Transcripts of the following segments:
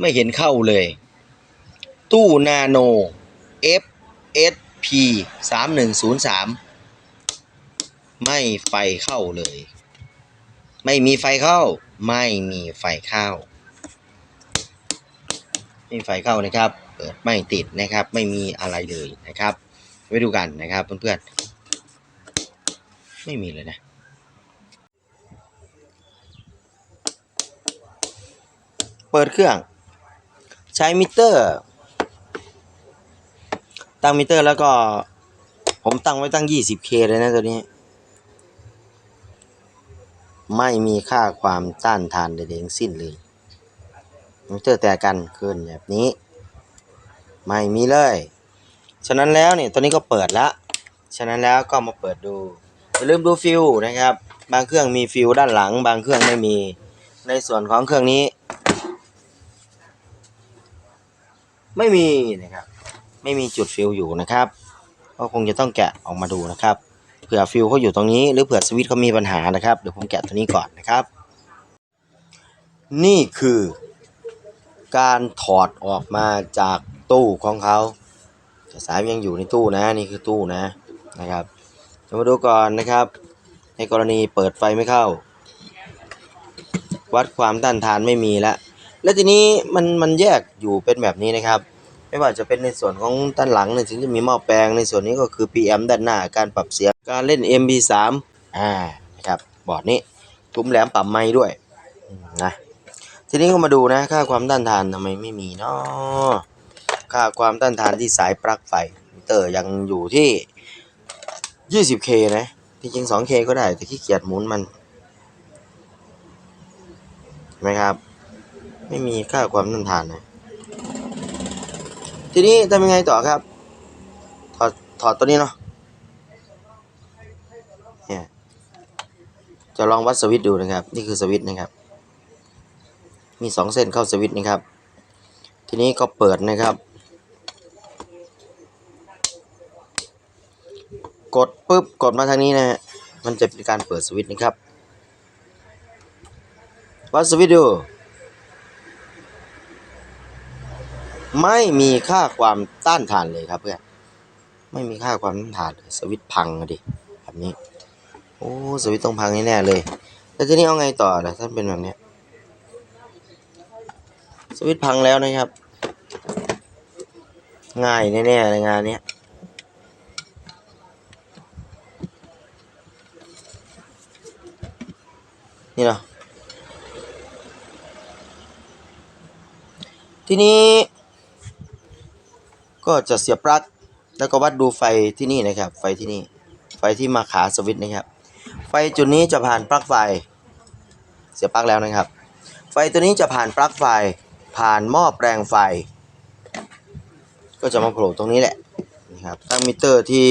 ไม่เห็นเข้าเลย ตู้นาโน FSP 3103 ไม่ไฟเข้าเลย ไม่มีไฟเข้า ไม่มีไฟเข้า ไม่มีไฟเข้านะครับ เปิดไม่ติดนะครับ ไม่มีอะไรเลยนะครับไปดูกันนะครับเพื่อนๆ ไม่มีเลยนะเปิดเครื่อง ใช้มิเตอร์ ตั้งมิเตอร์แล้วก็ ผมตั้งไว้ตั้ง 20K เลยนะตัวนี้ ไม่มีค่าความต้านทานใดๆทั้งสิ้นเลย มิเตอร์แต่กันขึ้นแบบนี้ ไม่มีเลย ฉะนั้นแล้วเนี่ยตัวนี้ก็เปิดแล้ว ฉะนั้นแล้วก็มาเปิดดูอย่าลืมดูฟิวนะครับ บางเครื่องมีฟิวด้านหลัง บางเครื่องไม่มี ในส่วนของเครื่องนี้ ไม่มีนะครับ ไม่มีจุดฟิวอยู่นะครับ ก็คงจะต้องแกะออกมาดูนะครับเผื่อฟิวเขาอยู่ตรงนี้หรือเผื่อสวิตช์เขามีปัญหานะครับเดี๋ยวผมแกะตัวนี้ก่อนนะครับ นี่คือการถอดออกมาจากตู้ของเขาแต่สายยังอยู่ในตู้นะนี่คือตู้นะนะครับเรามาดูก่อนนะครับ ในกรณีเปิดไฟไม่เข้า วัดความต้านทานไม่มีแล้ว และทีนี้มันมันแยกอยู่เป็นแบบนี้นะครับ ไม่ว่าจะเป็นในส่วนของด้านหลังเนี่ยถึงจะมีหม้อแปลงในส่วนนี้ก็คือ PM ด้านหน้าการปรับเสียงการเล่น MP3 อ่านะครับบอร์ดนี้ทุ้มแหลมปรับไม้ด้วยนะทีนี้ก็มาดูนะค่าความต้านทานทำไมไม่มีเนาะค่าความต้านทานที่สายปลั๊กไฟมิเตอร์ยังอยู่ที่ 20K นะที่จริง 2K ก็ได้แต่ขี้เกียจหมุนมันเห็นไหมครับ ไม่มีค่าความต้านทานนะ ทีนี้ทำยังไงต่อครับ ถอดถอดตัวนี้เนาะเนี่ยจะลองวัดสวิตดูนะครับ นี่คือสวิตนะครับ มีสองเส้นเข้าสวิตนะครับ ทีนี้ก็เปิดนะครับ กดปุ๊บกดมาทางนี้นะฮะมันจะเป็นการเปิดสวิตนะครับวัดสวิตดู ไม่มีค่าความต้านทานเลยครับเพื่อนไม่มีค่าความต้านทานเลยสวิตพังดิแบบนี้โอ้สวิตต้องพังแน่เลยแล้วทีนี้เอาไงต่อล่ะถ้านเป็นแบบเนี้ยสวิตพังแล้วนะครับ ง่ายแน่ๆในงานเนี้ยนี่เนาะทีนี้ ก็จะเสียบปลั๊กแล้วก็วัดดูไฟที่นี่นะครับ ไฟที่นี่ ไฟที่มาขาสวิตช์นะครับ ไฟจุดนี้จะผ่านปลั๊กไฟ เสียบปลั๊กแล้วนะครับ ไฟตัวนี้จะผ่านปลั๊กไฟ ผ่านหม้อแปลงไฟ ก็จะมาโผล่ตรงนี้แหละนะครับ ตั้งมิเตอร์ที่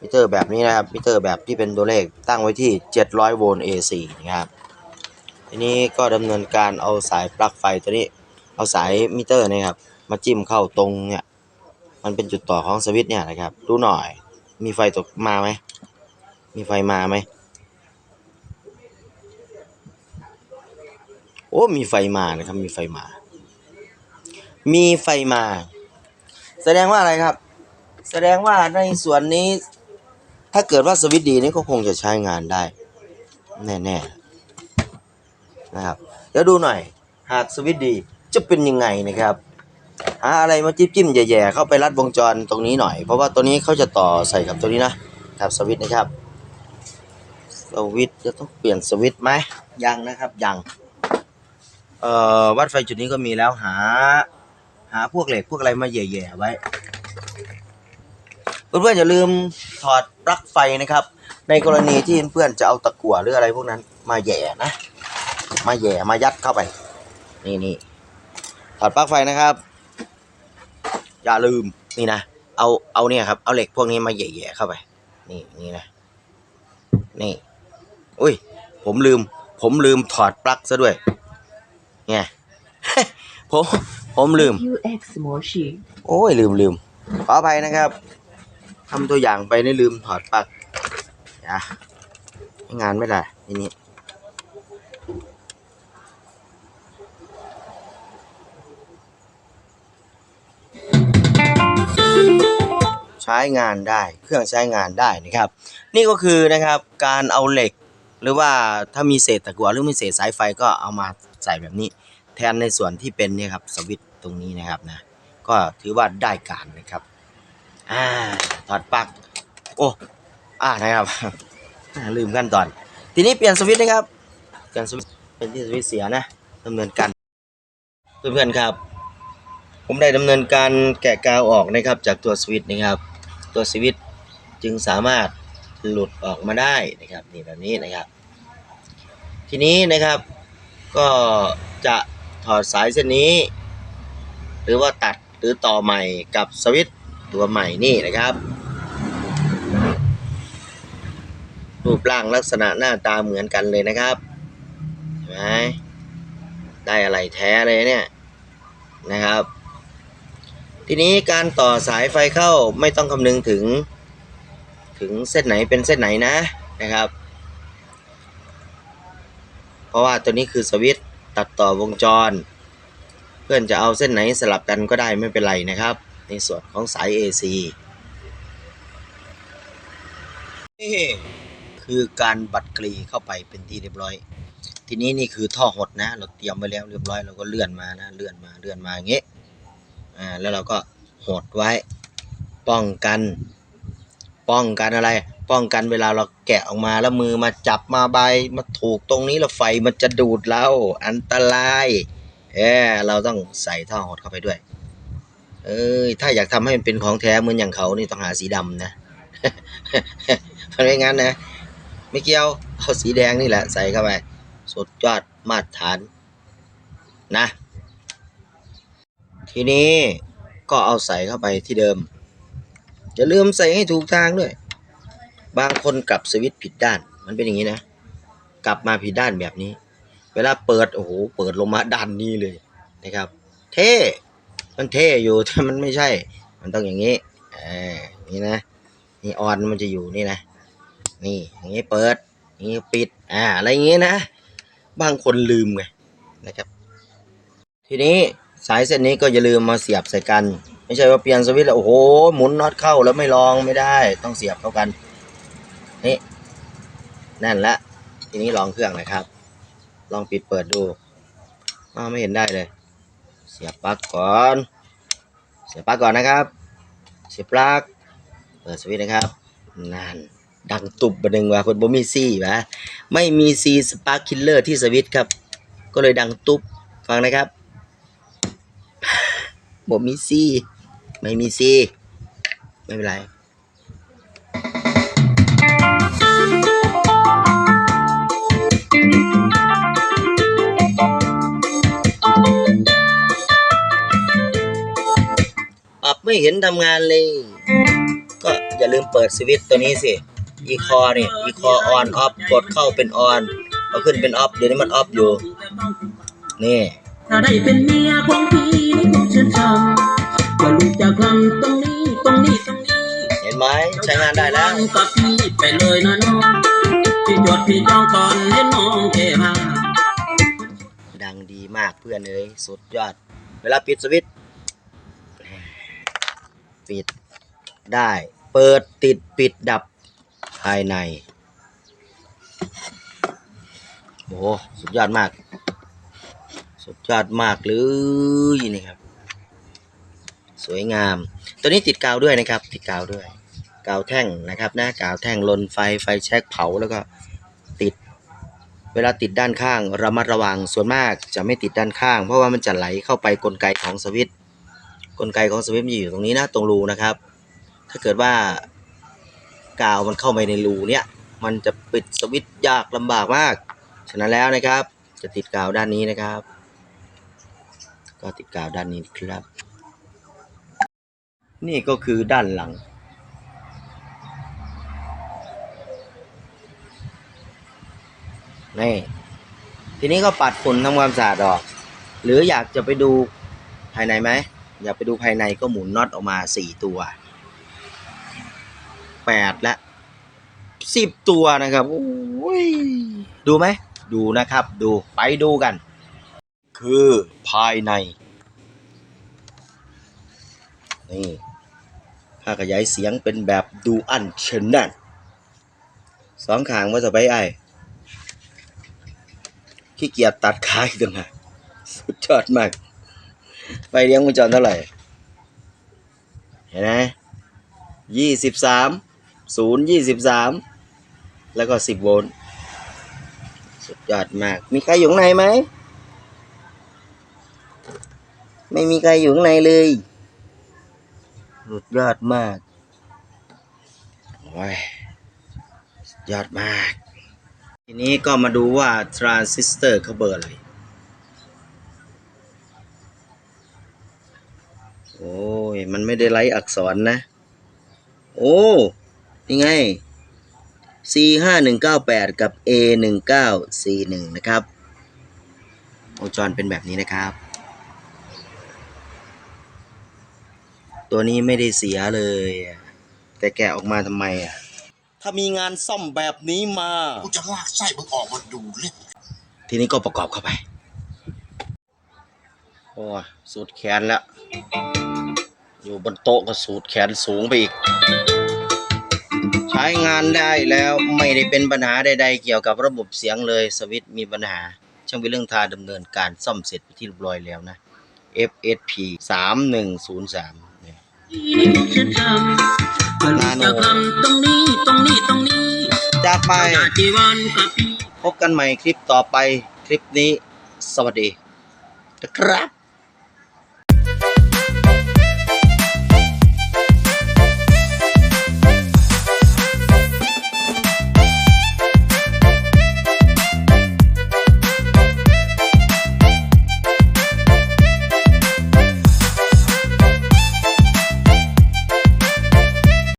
มิเตอร์แบบนี้นะครับ มิเตอร์แบบที่เป็นตัวเลขตั้งไว้ที่ 700 โวลต์ AC นะครับ ทีนี้ก็ดำเนินการเอาสายปลั๊กไฟตัวนี้ เอาสายมิเตอร์เนะครับ มาจิ้มเข้าตรงเนี่ย มันเป็นจุดต่อของสวิตช์เนี่ยนะครับ ดูหน่อย มีไฟตกมาไหม มีไฟมาไหม โอ้ มีไฟมานะครับ มีไฟมา มีไฟมา แสดงว่าอะไรครับ แสดงว่าในส่วนนี้ ถ้าเกิดว่าสวิตช์ดีนี่ก็คงจะใช้งานได้ แน่ๆนะครับ เดี๋ยวดูหน่อย หากสวิตช์ดี จะเป็นยังไงนะครับหาอะไรมาจิ้มจิ้มแย่ๆเข้าไปรัดวงจรตรงนี้หน่อย เพราะว่าตัวนี้เขาจะต่อใส่กับตัวนี้นะครับสวิตนะครับ สวิตจะต้องเปลี่ยนสวิตไหมยังนะครับยังเอ่อวัดไฟจุดนี้ก็มีแล้วหา หาพวกเหล็กพวกอะไรมาแย่ๆไว้เพื่อนๆอย่าลืมถอดปลั๊กไฟนะครับ ในกรณีที่เพื่อนๆจะเอาตะกั่วหรืออะไรพวกนั้นมาแย่นะ มาแย่มายัดเข้าไป นี่นี่ ถอดปลั๊กไฟนะครับ อย่าลืมนี่นะ เอาเอาเนี่ยครับ เอาเหล็กพวกนี้มาแย่ๆเข้าไป นี่นี่นะ นี่ อุ้ย ผมลืม ผมลืมถอดปลั๊กซะด้วยไงผม ผมลืม โอ้ยลืมลืมขออภัยนะครับทำตัวอย่างไปได้ลืมถอดปลั๊กอย่างานไม่ได้ทีนี้ ช้งานได้ เครื่องใช้งานได้นะครับ นี่ก็คือนะครับการเอาเหล็ก หรือว่าถ้ามีเศษตะกั่วหรือมีเศษสายไฟก็เอามาใส่แบบนี้ แทนในส่วนที่เป็นเนี่ยครับสวิตช์ตรงนี้นะครับนะก็ถือว่าได้การนะครับอ่าถอดปลั๊กโอ้อ่านะครับลืมขั้นตอน ทีนี้เปลี่ยนสวิตช์นะครับเปลี่ยนสวิตช์เป็นที่สวิตช์เสียนะดำเนินการเพื่อนๆครับ ผมได้ดำเนินการแกะกาวออกนะครับจากตัวสวิตช์นะครับ ตัวสวิตช์จึงสามารถหลุดออกมาได้นะครับนี่แบบนี้นะครับ ทีนี้นะครับก็จะถอดสายเส้นนี้ หรือว่าตัดหรือต่อใหม่กับสวิตช์ตัวใหม่นี่นะครับ รูปร่างลักษณะหน้าตาเหมือนกันเลยนะครับเห็นไหมได้อะไรแท้เลยเนี่ยนะครับ ทีนี้การต่อสายไฟเข้าไม่ต้องคำนึงถึง ถึงเส้นไหนเป็นเส้นไหนนะนะครับ เพราะว่าตัวนี้คือสวิตช์ตัดต่อวงจร เพื่อนจะเอาเส้นไหนสลับกันก็ได้ไม่เป็นไรนะครับ ในส่วนของสาย AC นี่คือการบัดกรีเข้าไปเป็นที่เรียบร้อย ทีนี้นี่คือท่อหดนะ เราเตรียมไว้แล้วเรียบร้อยเราก็เลื่อนมานะเลื่อนมาเลื่อนมาอย่างเงี้ย อ่าแล้วเราก็หดไว้ ป้องกัน ป้องกันอะไร ป้องกันเวลาเราแกะออกมาแล้วมือมาจับมาใบมาถูกตรงนี้แล้วไฟมันจะดูดเราอันตรายเออเราต้องใส่ท่อหดเข้าไปด้วย เอ้ยถ้าอยากทำให้มันเป็นของแท้เหมือนอย่างเขานี่ต้องหาสีดำนะมันไมงั้นนะไม่เกี่ยวเอาสีแดงนี่แหละใส่เข้าไปสุดยอดมาตรฐานนะ ทีนี้ก็เอาใส่เข้าไปที่เดิมอย่าลืมใส่ให้ถูกทางด้วย บางคนกลับสวิตช์ผิดด้าน มันเป็นอย่างนี้นะ กลับมาผิดด้านแบบนี้ เวลาเปิดโอ้โหเปิดลงมาด้านนี้เลยนะครับ เท่ มันเท่อยู่แต่มันไม่ใช่ มันต้องอย่างนี้อ่านี่นะนี่ออนมันจะอยู่นี่นะ นี่อย่างนี้เปิดนี้ปิดอ่าอะไรอย่างนี้นะ บางคนลืมไงนะครับ ทีนี้ สายเส้นนี้ก็อย่าลืมมาเสียบใส่กัน ไม่ใช่ว่าเปลี่ยนสวิตช์แล้วโอ้โหหมุนน็อตเข้าแล้วไม่ลองไม่ได้ ต้องเสียบเข้ากันนี่นั่นละทีนี้ลองเครื่องหนะครับ ลองปิดเปิดดูอ้าไม่เห็นได้เลย เสียบปลั๊กก่อน เสียบปลั๊กก่อนนะครับ เสียบปลั๊กเปิดสวิตช์นะครับนั่นดังตุบบันหนึ่งว่าคนบ่มีซี่วะไม่มีซีสปาร์คคิลเลอร์ที่สวิตช์ครับ ก็เลยดังตุบฟังนะครับ บ่มีซีไม่มีซีไม่เป็นไรปรับไม่เห็นทำงานเลย ก็อย่าลืมเปิดสวิตช์ตัวนี้สิอีคอนี่อีคอออนออฟกดเข้าเป็นออนเอาขึ้นเป็นออฟเดี๋ยวนี้มันออฟอยู่ นี่ ถ้าได้เป็นเมียของพี่คงชื่นชมว่าลูกจะคลังตรงนี้ตรงนี้ตรงนี้เห็นไหมใช้งานได้แล้วกับพี่ไปเลยนะน้องพี่จดพี่จ้องก่อนเห็นน้องเกมาดังดีมากเพื่อนเอ้ยสุดยอด เวลาปิดสวิตช์ปิดได้ เปิดติดปิดดับภายในโอ้โหสุดยอดมาก สุดยอดมากเลยนี่ครับ สวยงาม ตัวนี้ติดกาวด้วยนะครับ ติดกาวด้วย กาวแท่งนะครับนะกาวแท่งลนไฟไฟแช็กเผาแล้วก็ติด เวลาติดด้านข้างระมัดระวังส่วนมากจะไม่ติดด้านข้าง เพราะว่ามันจะไหลเข้าไปกลไกของสวิตช์กลไกของสวิตช์มันอยู่ตรงนี้นะตรงรูนะครับ ถ้าเกิดว่ากาวมันเข้าไปในรูเนี้ยมันจะปิดสวิตช์ยากลำบากมาก ฉะนั้นแล้วนะครับ จะติดกาวด้านนี้นะครับ ก็ติดกาวด้านนี้ครับ นี่ก็คือด้านหลัง นี่ ทีนี้ก็ปัดฝุ่นทำความสะอาดออก หรืออยากจะไปดูภายในไหม อยากไปดูภายในก็หมุนน็อตออกมาสี่ตัวแปดและสิบตัวนะครับ ดูไหม ดูนะครับ ดู ไปดูกัน คือภายใน นี่ ถ้าขยายเสียงเป็นแบบดูอันเชนนั่นสองขางว่าจะไปไอ้ขี้เกียจตัดขายตรงนั้นสุดยอดมากไฟเลี้ยงวงจรเท่าไหร่ เห็นไหมยี่สิบสามศูนย์ยี่สิบสามแล้วก็สิบโวลต์ สุดยอดมาก มีใครอยู่ในไหม ไม่มีใครอยู่ข้างในเลยสุดยอดมากโอ้ยสุดยอดมาก ทีนี้ก็มาดูว่าทรานซิสเตอร์เขาเบอร์อะไรโอ้ย มันไม่ได้ไลท์อักษรนะ โอ้นี่ไง C ห้าหนึ่งเก้าแปดกับ A หนึ่งเก้าสี่หนึ่งนะครับ วงจรเป็นแบบนี้นะครับ ตัวนี้ไม่ได้เสียเลยอะแต่แกะออกมาทำไมอะ ถ้ามีงานซ่อมแบบนี้มา กูจะลากไส้มึงออกมาดูเลยทีนี้ก็ประกอบเข้าไป โอ้ยสูดแขนแล้ว อยู่บนโต๊ะก็สูดแขนสูงไปอีก ใช้งานได้แล้วไม่ได้เป็นปัญหาใดๆเกี่ยวกับระบบเสียงเลยสวิตช์มีปัญหา ช่างวิเรื่องทาดำเนินการซ่อมเสร็จไปที่เรียบร้อยแล้วนะ FSP 3103 เนี่ยนี่คงชื่นชมก็รู้จักคำตรงนี้ตรงนี้ตรงนี้จากไปอยากจีวันกับพี่พบกันใหม่คลิปต่อไปคลิปนี้ สวัสดีนะครับ